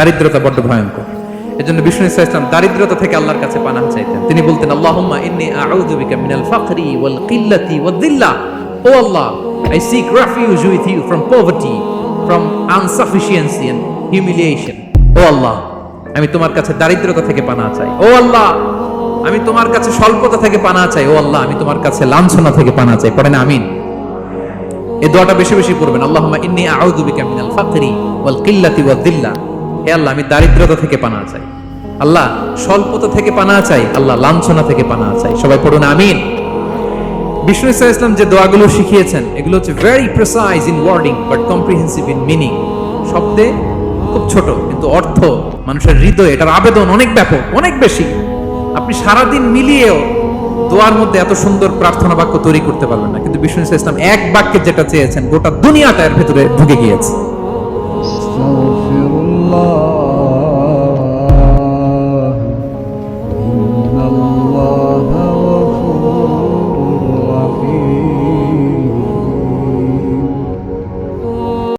দারিদ্রতা বড্ড ভয়ঙ্কর। এজন্য বিষ্ণু ইসা ইসলাম দারিদ্রতা থেকে আল্লাহর কাছে পানাহ চাইতেন। তিনি বলতেন, আল্লাহুম্মা ইন্নী আউযু মিনাল ফাকরি ওয়াল কিল্লাতি ওয়াদ দিল্লাহ O Allah I seek refuge with you from poverty from insufficiency and humiliation O Allah, আমি তোমার কাছে দারিদ্রতা থেকে পানা চাই। ও আল্লাহ, আমি তোমার কাছে স্বল্পতা থেকে পানা চাই। ও আল্লাহ, আমি তোমার কাছে লাঞ্ছনা থেকে পানা চাই। পড়েন, আমিন। এই দোয়াটা বেশি বেশি পড়বেন, আল্লাহুম্মা ইন্নী আউযু বিকা মিনাল ফাকরি ওয়াল কিল্লাতি ওয়াদ দিল্লাহ আল্লাহ, আমি দারিদ্রতা থেকে পানা চাই। আল্লাহ, স্বল্পতা থেকে পানা চাই। আল্লাহ, লাঞ্ছনা থেকে পানা চাই। সবাই পড়ুন, আমিন। বিষ্ণু ইসলাম যে দোয়াগুলো শিখিয়েছেন, এগুলো হচ্ছে very precise in wording but comprehensive in meaning শব্দে খুব ছোট, কিন্তু অর্থ, মানুষের এটার আবেদন অনেক ব্যাপক, অনেক বেশি। আপনি সারাদিন মিলিয়েও দোয়ার মধ্যে এত সুন্দর প্রার্থনা বাক্য তৈরি করতে পারবেন না। কিন্তু বিষ্ণু ইসলাম এক বাক্যে যেটা চেয়েছেন, গোটা দুনিয়াটা এর ভেতরে ঢুকে গিয়েছে।